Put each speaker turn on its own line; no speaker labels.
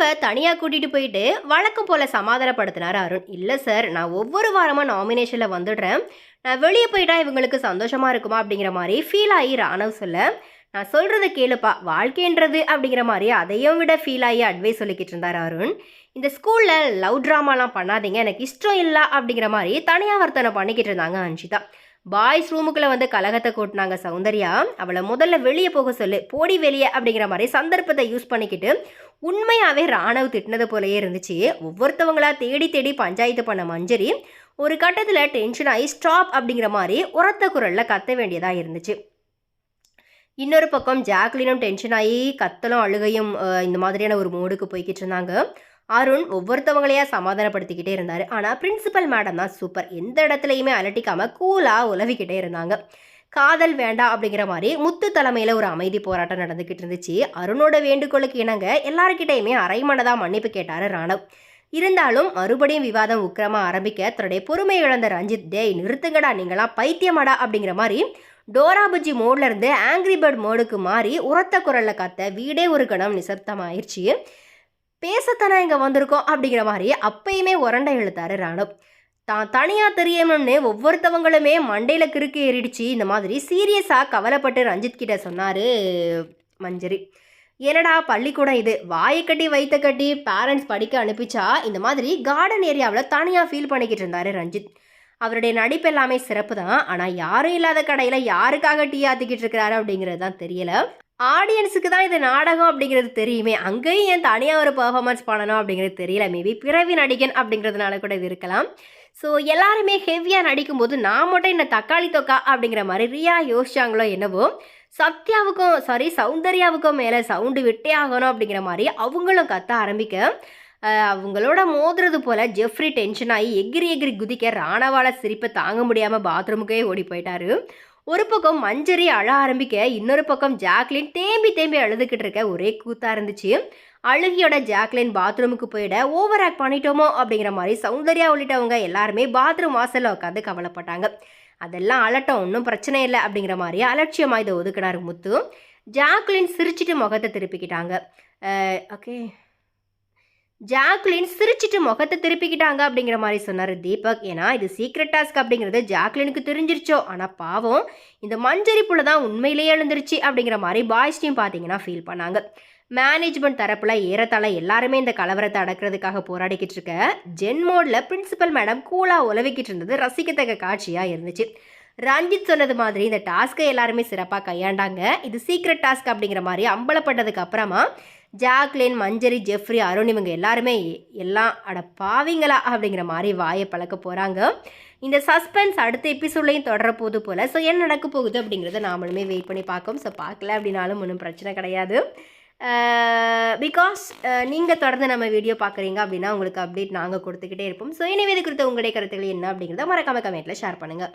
ராணவை தனியாக கூட்டிகிட்டு போயிட்டு வழக்கம் போல் சமாதானப்படுத்தினார் அருண். இல்லை சார் நான் ஒவ்வொரு வாரமாக நாமினேஷனில் வந்துடுறேன். நான் வெளியே போயிட்டா இவங்களுக்கு சந்தோஷமாக இருக்குமா? அப்படிங்கிற மாதிரி ஃபீல் ஆகி ராணவ் சொல்ல நான் சொல்கிறத கேளுப்பா. வாழ்க்கைன்றது அப்படிங்கிற மாதிரி அதையும் விட ஃபீல் ஆகி அட்வைஸ் சொல்லிக்கிட்டு இருந்தார் அருண். இந்த ஸ்கூலில் லவ் ட்ராமாலாம் பண்ணாதீங்க. எனக்கு இஷ்டம் இல்லை அப்படிங்கிற மாதிரி தனியாக வர்த்தனை பண்ணிக்கிட்டு இருந்தாங்க அன்ஷிதா. பாய்ஸ் ரூமுக்குள்ளே வந்து கலகத்தை கூட்டினாங்க சௌந்தர்யா. அவளை முதல்ல வெளியே போக சொல்லு. போடி வெளியே அப்படிங்கிற மாதிரி சந்தர்ப்பத்தை யூஸ் பண்ணிக்கிட்டு உண்மையாகவே ராணவ் திட்டினது போலயே இருந்துச்சு. ஒவ்வொருத்தவங்களா தேடி தேடி பஞ்சாயத்து பண்ண மஞ்சரி ஒரு கட்டத்தில் டென்ஷன் ஆகி ஸ்டாப் அப்படிங்கிற மாதிரி உரத்த குரலில் கத்த வேண்டியதாக இருந்துச்சு. இன்னொரு பக்கம் ஜாக்லினும் டென்ஷன் ஆகி கத்தலும் அழுகையும் இந்த மாதிரியான ஒரு மோடுக்கு போய்கிட்டு இருந்தாங்க. அருண் ஒவ்வொருத்தவங்களையா சமாதானப்படுத்திக்கிட்டே இருந்தார். ஆனால் பிரின்சிபல் மேடம் தான் சூப்பர் எந்த இடத்துலையுமே அலட்டிக்காமல் கூலாக உலவிக்கிட்டே இருந்தாங்க. காதல் வேண்டாம் அப்படிங்கிற மாதிரி முத்து தலைமையில் ஒரு அமைதி போராட்டம் நடந்துக்கிட்டு இருந்துச்சு. அருணோட வேண்டுகோளுக்கு இணங்க எல்லாருக்கிட்டையுமே அரைமனதாக மன்னிப்பு கேட்டார் ராணவ். இருந்தாலும் மறுபடியும் விவாதம் உக்கிரமா ஆரம்பிக்க தன்னுடைய பொறுமை இழந்த ரஞ்சித் டேய் நிறுத்துங்கடா நீங்களாம் பைத்தியமாடா அப்படிங்கிற மாதிரி டோராபுஜி மோட்லேருந்து மோட்ல ஆங்கிரி பேர்ட் மோடுக்கு மாறி உரத்த குரலில் கத்த வீடே ஒரு கணம் நிசப்தமாயிருச்சு. பேசத்தானே இங்கே வந்திருக்கோம் அப்படிங்கிற மாதிரி அப்பயுமே உரண்டை இழுத்தாரு ராணவ். தான் தனியாக தெரியணும்னு ஒவ்வொருத்தவங்களுமே மண்டையில் கிறுக்கு ஏறிடுச்சு. இந்த மாதிரி சீரியஸாக கவலைப்பட்டு ரஞ்சித் கிட்ட சொன்னார் மஞ்சரி. என்னடா பள்ளிக்கூடம் இது? வாயை கட்டி வைத்த கட்டி பேரண்ட்ஸ் படிக்க அனுப்பிச்சா? இந்த மாதிரி கார்டன் ஏரியாவில் தனியாக ஃபீல் பண்ணிக்கிட்டு இருந்தாரு ரஞ்சித். அவருடைய நடிப்பு எல்லாமே சிறப்பு தான். ஆனால் யாரும் இல்லாத கடையில் யாருக்காக டீ ஆத்திக்கிட்டு இருக்கிறாரு அப்படிங்கிறது தான் தெரியல. ஆடியன்ஸுக்கு தான் இது நாடகம் அப்படிங்கிறது தெரியுமே. அங்கேயும் ஏன் தனியாக ஒரு பர்ஃபார்மன்ஸ் பண்ணணும் அப்படிங்கிறது தெரியல. மேபி பிறவி நடிகன் அப்படிங்கிறதுனால கூட இது இருக்கலாம். ஸோ எல்லாருமே ஹெவியாக நடிக்கும்போது நான் மட்டும் என்ன தக்காளி தொக்கா அப்படிங்கிற மாதிரி ரியா யோசிச்சாங்களோ என்னவோ சத்யாவுக்கும் சாரி சௌந்தர்யாவுக்கும் மேலே சவுண்டு விட்டே ஆகணும் அப்படிங்கிற மாதிரி அவங்களும் கத்த ஆரம்பிக்க அவங்களோட மோதுறது போல ஜெஃப்ரி டென்ஷன் ஆகி எகிரி எகிரி குதிக்க ராணவால சிரிப்பை தாங்க முடியாமல் பாத்ரூமுக்கே ஓடி போயிட்டாரு. ஒரு பக்கம் மஞ்சரி அழ ஆரம்பிக்க இன்னொரு பக்கம் ஜாக்லின் தேம்பி தேம்பி அழுதுகிட்டு இருக்க ஒரே கூத்தா இருந்துச்சு. அழுகியோட ஜாக்லின் பாத்ரூமுக்கு போயிட ஓவர் ஆக்ட் பண்ணிட்டோமோ அப்படிங்கிற மாதிரி சௌந்தர்யா உள்ளிட்டவங்க எல்லாருமே பாத்ரூம் வாசல்ல உட்காந்து கவலைப்பட்டாங்க. அதெல்லாம் அலட்டம் ஒன்றும் பிரச்சனை இல்லை அப்படிங்கிற மாதிரி அலட்சியமாக இதை ஒதுக்கினார் முத்து. ஜாக்லின் சிரிச்சிட்டு முகத்தை திருப்பிக்கிட்டாங்க. ஓகே. ஜாக்லின் சிரிச்சிட்டு முகத்தை திருப்பிக்கிட்டாங்க அப்படிங்கிற மாதிரி சொன்னார் தீபக். ஏன்னா இது சீக்ரெட் டாஸ்க் அப்படிங்கிறது ஜாக்லினுக்கு தெரிஞ்சிருச்சோ. ஆனால் பாவம் இந்த மஞ்சரி புள்ள தான் உண்மையிலேயே எழுந்துருச்சு அப்படிங்கிற மாதிரி பாய்ஸ் டீம் பார்த்தீங்கன்னா ஃபீல் பண்ணாங்க. மேனேஜ்மெண்ட் தரப்புல ஏறத்தாழ எல்லாருமே இந்த கலவரத்தை அடக்கிறதுக்காக போராடிக்கிட்டு இருக்க ஜென் மோட்ல பிரின்சிபல் மேடம் கூலாக உழவிக்கிட்டு இருந்தது ரசிக்கத்தக்க காட்சியாக இருந்துச்சு. ரஞ்சித் சொன்னது மாதிரி இந்த டாஸ்க்கை எல்லாருமே சிறப்பாக கையாண்டாங்க. இது சீக்ரெட் டாஸ்க் அப்படிங்கிற மாதிரி அம்பலப்பட்டதுக்கு அப்புறமா ஜாக்லின் மஞ்சரி ஜெஃப்ரி அருண் இவங்க எல்லாருமே எல்லாம் அட பாவிங்களா அப்படிங்கிற மாதிரி வாயை பழக்க போகிறாங்க இந்த சஸ்பென்ஸ் அடுத்த எபிசோட்லையும் தொடர போது போல் ஸோ என்ன நடக்க போகுது? அப்படிங்கிறத நாமளுமே வெயிட் பண்ணி பார்க்கோம் ஸோ பார்க்கல அப்படின்னாலும் ஒன்றும் பிரச்சனை கிடையாது. பிகாஸ் நீங்கள் தொடர்ந்து நம்ம வீடியோ பார்க்குறீங்க அப்படின்னா உங்களுக்கு அப்டேட் நாங்கள் கொடுத்துக்கிட்டே இருப்போம். ஸோ எனவே இது குறித்த உங்களுடைய கருத்துக்கள் என்ன அப்படிங்கிறத மறக்காம கமெண்ட்டில் ஷேர் பண்ணுங்கள்